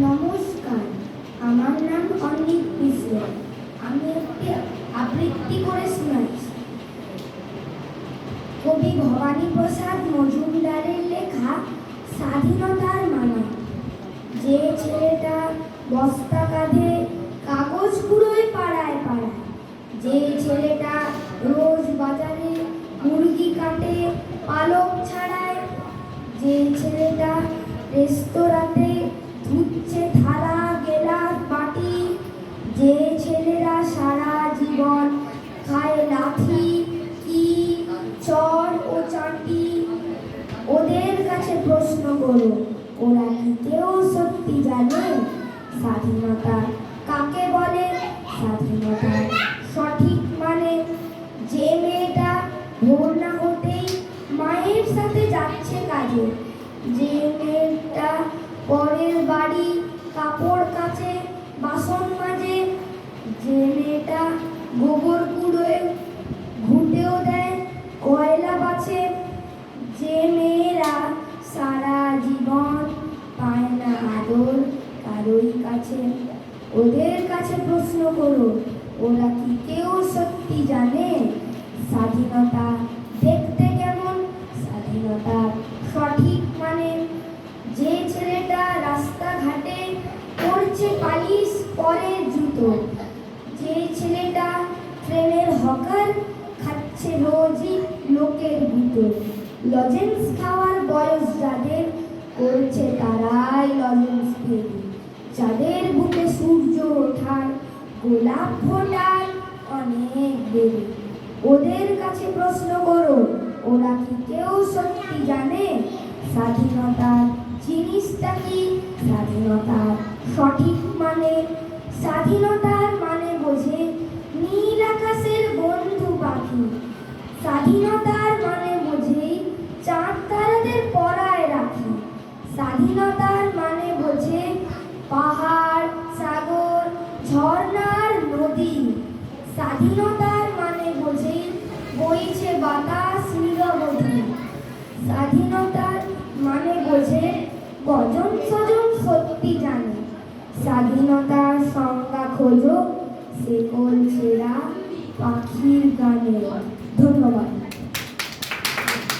নমস্কার, আমার নাম অনিক মিশ্র। আমি একটি আবৃত্তি করে শোনাচ্ছি। কবি ভবানী প্রসাদ মজুমদারের লেখা স্বাধীনতার মানে যে ছেলেটা বস্তা কাঁধে কাগজ কুড়োয় পাড়ায় পাড়ায়, যে ছেলেটা রোজ বাজারে মুরগি কাটে, পালক ছাড়ায়, যে ছেলেটা রেস্তোরাঁতে ধুচ্ছে থালা গেলাস বাটি যে ছেলেরা সারা জীবন খায় লাথি কি চর ও চাটি? ওদের কাছে প্রশ্ন করো ওরা কেউ সত্যি জানে? স্বাধীনতা পায় না আদর কারোই কাছে। ওদের কাছে প্রশ্ন করো, ওরা কি কেউ সত্যি জানে? স্বাধীনতা দেখতে কেমন? স্বাধীনতা সঠিক মানে যে ছেলেটা রাস্তাঘাটে পরছে পালিশ পরে জুতো, যে ছেলেটা ট্রেনের হকার খাচ্ছে রোজই লোকের ভিতর লজেন্স খাওয়ার বয়স যাদের করছে তারাই লজেন্স ফেরি যাদের বুকে সূর্য ওঠার, গোলাপ ফোটার অনেক দেরি। ওদের কাছে প্রশ্ন করো, ওরা কি কেউ সত্যি জানে? স্বাধীনতার জিনিসটা কি? স্বাধীনতার সঠিক মানে? স্বাধীনতার মানে বোঝে নীল আকাশের বন্ধু পাখি। স্বাধীনতার স্বাধীনতার মানে বোঝে, বইছে বাতাস নিরবধি। স্বাধীনতার মানে বোঝে কজন সজন সত্যি জানে। স্বাধীনতার সংজ্ঞা খোঁজো, সে কোন